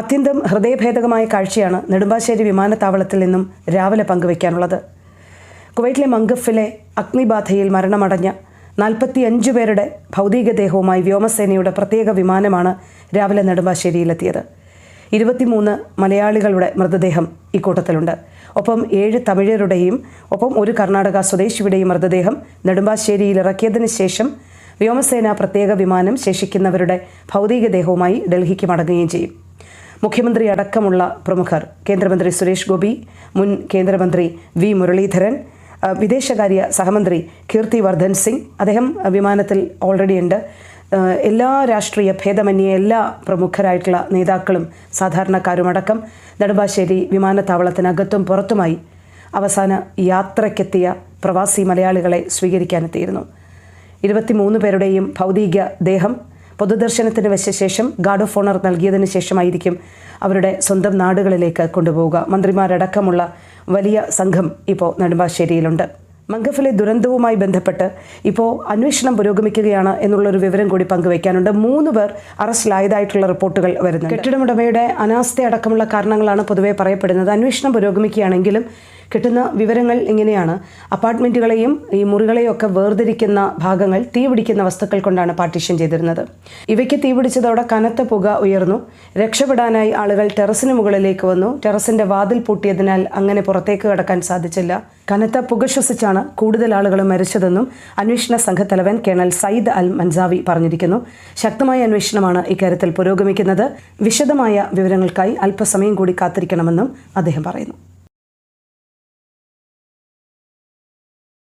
അത്യന്തം ഹൃദയഭേദകമായ കാഴ്ചയാണ് നെടുമ്പാശ്ശേരി വിമാനത്താവളത്തിൽ നിന്നും രാവിലെ പങ്കുവയ്ക്കാനുള്ളത്. കുവൈറ്റിലെ മംഗഫിലെ അഗ്നിബാധയിൽ മരണമടഞ്ഞ നാൽപ്പത്തിയഞ്ച് പേരുടെ ഭൗതികദേഹവുമായി വ്യോമസേനയുടെ പ്രത്യേക വിമാനമാണ് രാവിലെ നെടുമ്പാശ്ശേരിയിലെത്തിയത്. ഇരുപത്തിമൂന്ന് മലയാളികളുടെ മൃതദേഹം ഇക്കൂട്ടത്തിലുണ്ട്. ഒപ്പം ഏഴ് തമിഴരുടെയും ഒപ്പം ഒരു കർണാടക സ്വദേശിയുടെയും മൃതദേഹം നെടുമ്പാശ്ശേരിയിൽ ഇറക്കിയതിനു ശേഷം വ്യോമസേന പ്രത്യേക വിമാനം ശേഷിക്കുന്നവരുടെ ഭൗതികദേഹവുമായി ഡൽഹിക്ക് മടങ്ങുകയും ചെയ്യും. മുഖ്യമന്ത്രി അടക്കമുള്ള പ്രമുഖർ കേന്ദ്രമന്ത്രി സുരേഷ് ഗോപി മുൻ കേന്ദ്രമന്ത്രി വി മുരളീധരൻ വിദേശകാര്യ സഹമന്ത്രി കീർത്തി വർദ്ധൻ സിംഗ് അദ്ദേഹം വിമാനത്തിൽ ഓൾറെഡി ഉണ്ട്. എല്ലാ രാഷ്ട്രീയ ഭേദമന്യേ എല്ലാ പ്രമുഖരായിട്ടുള്ള നേതാക്കളും സാധാരണക്കാരുമടക്കം നെടുമ്പാശ്ശേരി വിമാനത്താവളത്തിനകത്തും പുറത്തുമായി അവസാന യാത്രയ്ക്കെത്തിയ പ്രവാസി മലയാളികളെ സ്വീകരിക്കാനെത്തിയിരുന്നു. ഇരുപത്തിമൂന്ന് പേരുടെയും ഭൗതിക ദേഹം പൊതുദർശനത്തിന് വെച്ച ശേഷം ഗാർഡ് ഓഫ് ഓണർ നൽകിയതിനു ശേഷമായിരിക്കും അവരുടെ സ്വന്തം നാടുകളിലേക്ക് കൊണ്ടുപോവുക. മന്ത്രിമാരടക്കമുള്ള വലിയ സംഘം ഇപ്പോൾ നെടുമ്പാശ്ശേരിയിലുണ്ട്. മംഗഫിലെ ദുരന്തവുമായി ബന്ധപ്പെട്ട് ഇപ്പോൾ അന്വേഷണം പുരോഗമിക്കുകയാണ് എന്നുള്ളൊരു വിവരം കൂടി പങ്കുവയ്ക്കാനുണ്ട്. മൂന്ന് പേർ അറസ്റ്റിലായതായിട്ടുള്ള റിപ്പോർട്ടുകൾ വരുന്നു കെട്ടിടമുടമയുടെ അനാസ്ഥ അടക്കമുള്ള കാരണങ്ങളാണ് പൊതുവെ പറയപ്പെടുന്നത്. അന്വേഷണം പുരോഗമിക്കുകയാണെങ്കിലും കിട്ടുന്ന വിവരങ്ങൾ ഇങ്ങനെയാണ്. അപ്പാർട്ട്മെന്റുകളെയും ഈ മുറികളെയും ഒക്കെ വേർതിരിക്കുന്ന ഭാഗങ്ങൾ തീപിടിക്കുന്ന വസ്തുക്കൾ കൊണ്ടാണ് പാർട്ടീഷൻ ചെയ്തിരുന്നത്. ഇവയ്ക്ക് തീപിടിച്ചതോടെ കനത്ത പുക ഉയർന്നു. രക്ഷപ്പെടാനായി ആളുകൾ ടെറസിന് മുകളിലേക്ക് വന്നു. ടെറസിന്റെ വാതിൽ പൂട്ടിയതിനാൽ അങ്ങനെ പുറത്തേക്ക് കടക്കാൻ സാധിച്ചില്ല. കനത്ത പുക ശ്വസിച്ചാണ് കൂടുതൽ ആളുകൾ മരിച്ചതെന്നും അന്വേഷണ സംഘത്തലവൻ കേണൽ സയ്യിദ് അൽ മൻസാവി പറഞ്ഞിരിക്കുന്നു. ശക്തമായ അന്വേഷണമാണ് ഇക്കാര്യത്തിൽ പുരോഗമിക്കുന്നത്. വിശദമായ വിവരങ്ങൾക്കായി അല്പസമയം കൂടി കാത്തിരിക്കണമെന്നും അദ്ദേഹം പറയുന്നു.